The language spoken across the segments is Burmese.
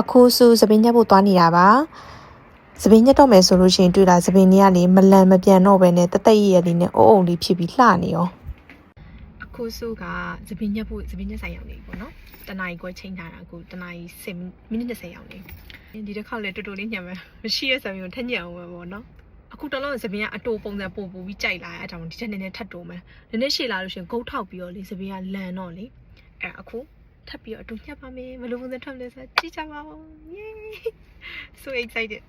အခုစုသပင်းညက်ဖို့သွားနေတာပါသပင်းညက်တော့မယ်ဆိုလို့ရှိရင်တွေ့တာသပင်းကြီးကလေမလန်မပြန်တော့ပဲနဲ့တသက်ရည်ရည်လေးနဲ့အုံအုံလေးဖြစ်ပြီးလှနေရောအခုစုကသပင်းညက်ဖို့သပင်းညက်ဆိုင်ရောက်နေပြီပေါ့နော်တနားကြီးကွဲချိန်ထားတာအခုတနားကြီး10မိနစ်20ရောက်နေဒီတစ်ခေါက်လေတူတူလေးညံမယ်မရှိရဆိုရင်ထက်ညံအောင်ပဲပေါ့နော်အခုတလုံးသပင်းကအတူပုံစံပို့ပို့ပြီးကြိုက်လာအဲ့ဒါကြောင့်ဒီထက်နည်းနည်းထပ်တိုးမယ်နည်းနည်းရှည်လာလို့ရှိရင်ဂုတ်ထောက်ပြီးတော့လေသပင်းကလန်တော့လေအဲ့အခု ထပ်ပြီးတော့အတူညှပ်ပါမယ်ဘယ်လိုပုံစံထွက်မလဲဆိုတော့ကြည့်ကြပါဦး yay so excited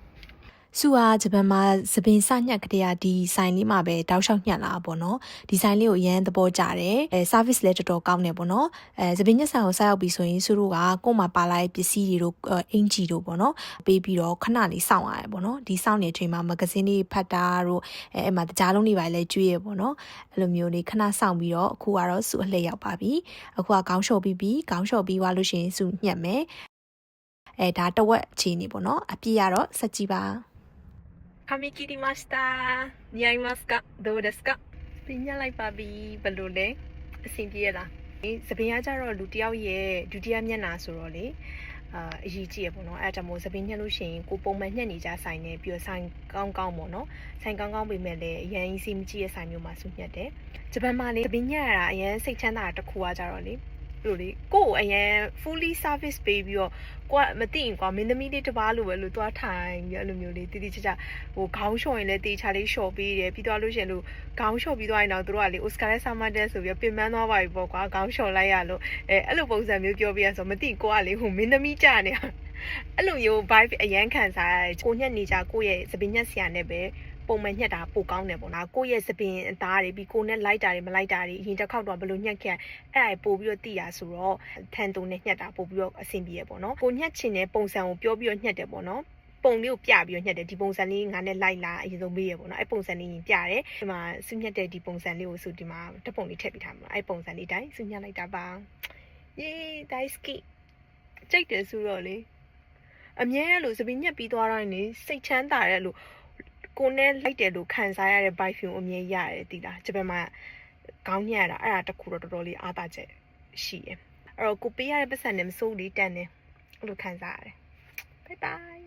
စုဟာဂျပန်မှာသပင်စညက်ကလေးကဒီဆိုင်လေးမှာပဲတောက်လျှောက်ညှက်လာပေါ့နော်ဒီဆိုင်လေးကိုအရန်သဘောကျတယ်အဲ service လည်းတော်တော်ကောင်းတယ်ပေါ့နော်အဲသပင်ညက်ဆိုင်ကိုဆက်ရောက်ပြီးဆိုရင်စုတို့ကကို့မှာပါလာတဲ့ပစ္စည်းတွေတို့အင်ဂျီတို့ပေါ့နော်ပေးပြီးတော့ခဏလေးစောင့်ရတယ်ပေါ့နော်ဒီစောင့်နေတဲ့အချိန်မှာမဂဇင်းလေးဖတ်တာတို့အဲအဲ့မှာတကြားလုံးတွေပါလဲကျွေးရပေါ့နော်အဲ့လိုမျိုးလေးခဏစောင့်ပြီးတော့အခုကတော့စုအလှည့်ရောက်ပါပြီအခုကခေါင်းလျှော်ပြီးပြီးခေါင်းလျှော်ပြီးသွားလို့ရှိရင်စုညှက်မယ်အဲဒါတဝက်အခြေအနေပေါ့နော်အပြည့်ရတော့စက်ကြည့်ပါ 髪切りました似合いますかどうですかပညာလိုက်ပါပြီဘယ်လိုလဲအဆင်ပြေရလားစပင်ကကြတော့လူတစ်ယောက်ရဲ့ဒုတိယမျက်နှာဆိုတော့လေအာအရေးကြီးရပေါ့နော်အဲဒါကြောင့်မို့စပင်ညှက်လို့ရှိရင်ကိုပုံမှန်ညှက်နေကြဆိုင်နေပြီးတော့ဆိုင်ကောင်းကောင်းပေါ့နော်ဆိုင်ကောင်းကောင်းပေမဲ့လည်းအရင်စီးမကြည့်ရဆိုင်မျိုးမှာဆူညှက်တယ်ဂျပန်မှာလေစပင်ညှက်ရတာအရင်စိတ်ချမ်းသာတာတစ်ခုကကြတော့လေ လို့လေကို့ကိုအရင် fully service ပေးပြီးတော့ကိုကမသိရင်ကွာမင်းသမီးလေးတစ်ပါးလိုပဲလို့သွားထိုင်ပြီးအဲ့လိုမျိုးလေးတိတိကျကျဟိုခေါင်းလျှော်ရင်လည်းတေချာလေးလျှော်ပေးတယ်ပြီးသွားလို့ရှရင်လို့ခေါင်းလျှော်ပြီးသွားရင်တော့တို့ကလေ Oscar ရဲ့ Summer Dance ဆိုပြီးပင်ပန်းသွားပါပြီပေါ့ကွာခေါင်းလျှော်လိုက်ရလို့အဲအဲ့လိုပုံစံမျိုးပြောပြရဆိုမသိကိုကလေဟိုမင်းသမီးကြနေတာအဲ့လိုမျိုး vibe အရန်ခံစားရတယ်ကိုညက်နေကြကိုရဲ့သပင်ညက်ဆရာနဲ့ပဲ ပုံမှန်ညက်တာပိုကောင်းတယ်ပေါ့နော်ကိုရဲ့သပင်အသားတွေပြီးကိုနဲ့လိုက်တာတွေမလိုက်တာတွေအရင်တစ်ခေါက်တော့ဘယ်လိုညက်ခဲ့အဲ့ဒါပို့ပြီးတော့တည်ရဆိုတော့ထန်တုံနဲ့ညက်တာပို့ပြီးတော့အဆင်ပြေရပေါ့နော်ကိုညက်ချင်တဲ့ပုံစံကိုပြောပြီးတော့ညက်တယ်ပေါ့နော်ပုံလေးကိုပြပြီးတော့ညက်တယ်ဒီပုံစံလေးငါနဲ့လိုက်လာအရင်ဆုံးမေးရပေါ့နော်အဲ့ပုံစံလေးရင်ပြတယ်ဒီမှာစညက်တဲ့ဒီပုံစံလေးကိုဆိုဒီမှာတစ်ပုံလေးထည့်ပြီးထားမှာအဲ့ပုံစံလေးတိုင်းစညက်လိုက်တာပါယေးဒိုင်စကီကြိတ်တယ်ဆိုတော့လေအမြဲတမ်းလို့စပင်းညက်ပြီးသွားတိုင်းနေစိတ်ချမ်းသာတဲ့လို့ ကိုနဲ့လိုက်တယ်လို့ခံစားရတဲ့ vibe ကိုအမြဲရတယ်တိလားဂျပန်မှာကောင်းညက်ရတာအဲ့ဒါတခုတော့တော်တော်လေးအားသာချက်ရှိရယ်အဲ့တော့ကိုပေးရတဲ့ပတ်စံနဲ့မစိုးလေးတန်တယ်အဲ့လိုခံစားရတယ် bye bye